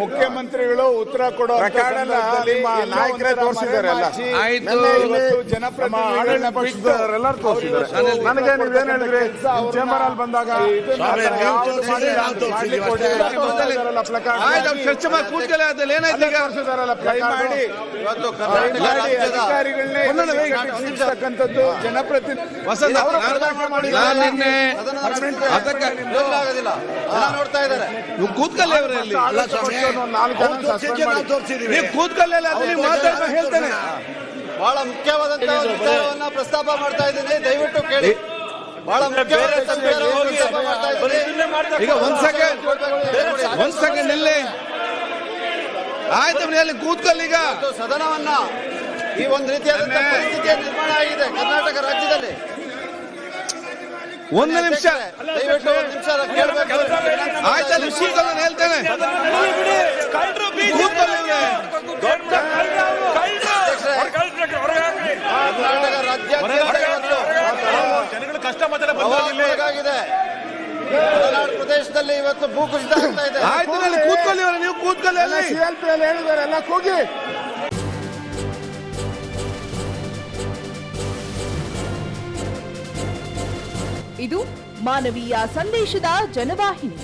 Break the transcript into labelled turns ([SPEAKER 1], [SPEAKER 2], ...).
[SPEAKER 1] ಮುಖ್ಯಮಂತ್ರಿಗಳು ಉತ್ತರ ಕೊಡೋ
[SPEAKER 2] ನಾಯಕರೇ ತೋರಿಸಿದ್ದಾರೆ
[SPEAKER 1] ಜನಪ್ರತಿನಿಧಿಗಳನ್ನ
[SPEAKER 2] ಪಕ್ಷದವರೆಲ್ಲರೂ ತೋರಿಸಿದ್ದಾರೆ ನನಗೆ ನೀವೇನ್ ಹೇಳಿದ್ರಿ ಚೇಂಬರ್ ಅಲ್ಲಿ ಬಂದಾಗ
[SPEAKER 1] ಅಧಿಕಾರಿಗಳನ್ನೇ ಜನಪ್ರತಿನಿಧಿ
[SPEAKER 3] ವಸಂತ
[SPEAKER 2] ಅವರು
[SPEAKER 3] ನಾನು- ನಾನು ನಿನ್ನೆ ಅದಕ್ಕೆ
[SPEAKER 4] ನಿಲ್ಲೋಕೆ ಆಗೋದಿಲ್ಲ ಜನ ನೋಡ್ತಾ ಇದ್ದಾರೆ
[SPEAKER 3] ನೀವು ಕೂತ್ಕೊಳ್ಳಿ ಅವರಲ್ಲಿ
[SPEAKER 2] ನಾಲ್ಕು
[SPEAKER 3] ಅಲ್ಲ ಮಾತಾಡ್ತಾ ಹೇಳ್ತೇನೆ.
[SPEAKER 4] ಬಹಳ ಮುಖ್ಯವಾದಂತಹ ಒಂದು ವಿಚಾರವನ್ನ ಪ್ರಸ್ತಾಪ ಮಾಡ್ತಾ ಇದ್ದೀನಿ. ದಯವಿಟ್ಟು ಕೇಳಿ. ಬಹಳ ಮುಖ್ಯವಾದ
[SPEAKER 3] ಈಗ ಒಂದ್ ಸೆಕೆಂಡ್. ಒಂದ್ ಸೆಕೆಂಡ್ ಇಲ್ಲಿ ಆಯ್ತು ಕೂತ್ಕೊಳ್ಳಿ ಈಗ.
[SPEAKER 4] ಸದನವನ್ನ ಈ ಒಂದು ರೀತಿಯಾದಂತಹ ಪರಿಸ್ಥಿತಿಯ ನಿರ್ಮಾಣ ಆಗಿದೆ ಕರ್ನಾಟಕ ರಾಜ್ಯದಲ್ಲಿ.
[SPEAKER 3] ಒಂದು ನಿಮಿಷ.
[SPEAKER 4] ದಯವಿಟ್ಟು ಒಂದು ನಿಮಿಷ ಕೇಳಬೇಕು.
[SPEAKER 3] ಆಯ್ತು ಹೇಳ್ತೇನೆ ಕೂತ್ಕೊಳ್ಳಿ ಇವ್ರೆ.
[SPEAKER 4] ಕರ್ನಾಟಕ ರಾಜ್ಯಾದ್ಯಂತ ಪ್ರವಾಹಕ್ಕೊಳಗಾಗಿದೆ ಮಲೆನಾಡು ಪ್ರದೇಶದಲ್ಲಿ ಇವತ್ತು ಭೂಕುಸಿತ ಆಗ್ತಾ ಇದೆ.
[SPEAKER 3] ಆಯ್ತು ಅಲ್ಲಿ ಕೂತ್ಕೊಳ್ಳಿ ಇವ್ರೆ ನೀವು ಕೂತ್ಕೊಳ್ಳಿ
[SPEAKER 2] ಅಲ್ಲಿ. ಹೇಳಿದ್ದಾರೆ ಎಲ್ಲ ಕೂಗಿ.
[SPEAKER 5] ಇದು ಮಾನವೀಯ ಸಂದೇಶದ ಜನವಾಹಿನಿ.